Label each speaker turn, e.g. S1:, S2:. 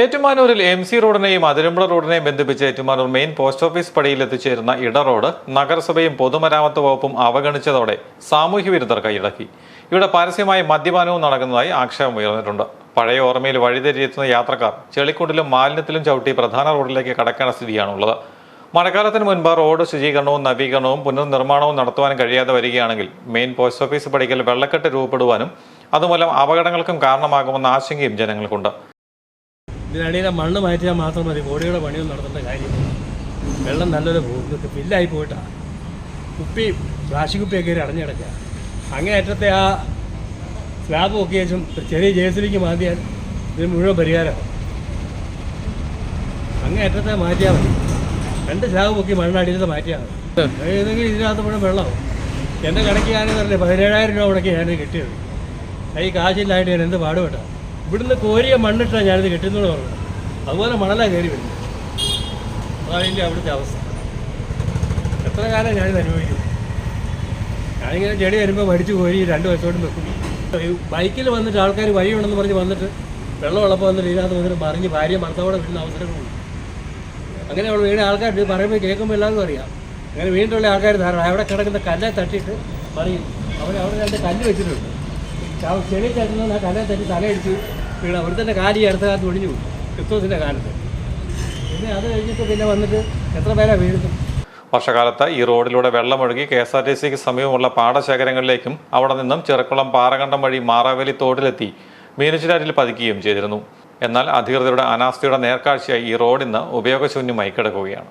S1: ഏറ്റുമാനൂരിൽ M C റോഡിനെയും അതിരമ്പുഴ റോഡിനെയും ബന്ധിപ്പിച്ച് ഏറ്റുമാനൂർ മെയിൻ പോസ്റ്റ് ഓഫീസ് പടിയിൽ എത്തിച്ചേരുന്ന ഇട റോഡ് നഗരസഭയും പൊതുമരാമത്ത് വകുപ്പും അവഗണിച്ചതോടെ സാമൂഹ്യ വിരുദ്ധർ കൈയടക്കി. ഇവിടെ പരസ്യമായി മദ്യപാനവും നടക്കുന്നതായി ആക്ഷേപം ഉയർന്നിട്ടുണ്ട്. പഴയ ഓർമ്മയിൽ വഴിതെറ്റിയെത്തുന്ന യാത്രക്കാർ ചെളിക്കുണ്ടിലും മാലിന്യത്തിലും ചവിട്ടി പ്രധാന റോഡിലേക്ക് കടക്കേണ്ട സ്ഥിതിയാണുള്ളത്. മഴക്കാലത്തിന് മുൻപ് റോഡ് ശുചീകരണവും നവീകരണവും പുനർനിർമ്മാണവും നടത്തുവാൻ കഴിയാതെ വരികയാണെങ്കിൽ മെയിൻ പോസ്റ്റ് ഓഫീസ് പടിക്കൽ വെള്ളക്കെട്ട് രൂപപ്പെടുവാനും അതുമൂലം അപകടങ്ങൾക്കും കാരണമാകുമെന്ന ആശങ്കയും ജനങ്ങൾക്കുണ്ട്.
S2: ഇതിനടിയിലെ മണ്ണ് മാറ്റിയാൽ മാത്രം മതി. കോടിയുടെ പണിയൊന്നും നടത്തേണ്ട കാര്യം. വെള്ളം നല്ലൊരു പോകുന്നത് ഫില്ലായി പോയിട്ടാണ് കുപ്പി പ്ലാസ്റ്റിക് കുപ്പിയൊക്കെ കയറി അടഞ്ഞു കിടക്കുക. അങ്ങേ അറ്റത്തെ ആ സ്ലാബ് ഒക്കെ ശേഷം ചെറിയ ജേസിലേക്ക് മാറ്റിയാൽ ഇതിന് മുഴുവൻ പരിഹാരമാണ് അങ്ങേ അറ്റത്തെ മാറ്റിയാൽ മതി. രണ്ട് സ്ലാബ് പൊക്കി മണ്ണടിയിലത്തെ മാറ്റിയാൽ മതി. ഏതെങ്കിലും ഇതിനകത്ത് മുഴുവൻ വെള്ളമാവും. എന്റെ കണക്ക് ഞാനെന്ന് പറഞ്ഞില്ലേ പതിനേഴായിരം രൂപ മുടക്കി ഞാൻ കിട്ടിയത്. കൈ കാശില്ലായിട്ട് ഞാൻ എന്ത് പാടുപെട്ടാ? ഇവിടുന്ന് കോരിയ മണ്ണിട്ടാണ് ഞാനിത് കെട്ടുന്നത് പറഞ്ഞു. അതുപോലെ മണലാണ് കയറി വരുന്നത്. അതാണ് എന്റെ അവിടുത്തെ അവസ്ഥ. എത്ര കാലം ഞാനിത് അനുഭവിക്കുന്നു? ഞാനിങ്ങനെ ചെടി വരുമ്പോൾ മടിച്ച് കോരി രണ്ട് വശത്തോട്ടും വെക്കും ബൈക്കിൽ വന്നിട്ട് ആൾക്കാർ വഴിയുണ്ടെന്ന് പറഞ്ഞ് വന്നിട്ട് വെള്ളം ഉള്ളപ്പോൾ വന്നിട്ട് ഇതിനകത്ത് വന്നിട്ട് മറിഞ്ഞ് ഭാര്യ മർദ്ദവോടെ വീഴുന്ന അവസരങ്ങളുണ്ട് അങ്ങനെ അവിടെ വീണ ആൾക്കാർ പറയുമ്പോൾ കേൾക്കുമ്പോൾ എല്ലാവർക്കും അറിയാം. അങ്ങനെ വീണ്ടുള്ള ആൾക്കാർ ധാരാളം. അവിടെ കിടക്കുന്ന കല്ലെ തട്ടിയിട്ട് പറയും. അവർ അവിടെ രണ്ട് കല്ല് വെച്ചിട്ടുണ്ട്. ചെളി തട്ടുന്ന ആ കല്ലെ തട്ടി തലയടിച്ച് വീണ അവിടെ തന്നെ കാലി അടുത്ത കാലത്ത് ഒടിഞ്ഞു പോകും ക്രിസ്തുസിന്റെ കാലത്ത്. പിന്നെ അത് കഴിഞ്ഞിട്ട് പിന്നെ വന്നിട്ട് എത്ര പേരാ വീഴുന്നു
S1: വർഷകാലത്ത് ഈ റോഡിലൂടെ വെള്ളമൊഴുകി കെ എസ് ആർ ടി സിക്ക് സമീപമുള്ള പാടശേഖരങ്ങളിലേക്കും അവിടെ നിന്നും ചെറുക്കുളം പാറകണ്ടം വഴി മാറാവേലി തോട്ടിലെത്തി മീനച്ചിലാറ്റിൽ പതിക്കുകയും ചെയ്തിരുന്നു. എന്നാൽ അധികൃതരുടെ അനാസ്ഥയുടെ നേർക്കാഴ്ചയായി ഈ റോഡ് ഇന്ന് ഉപയോഗശൂന്യമായി കിടക്കുകയാണ്.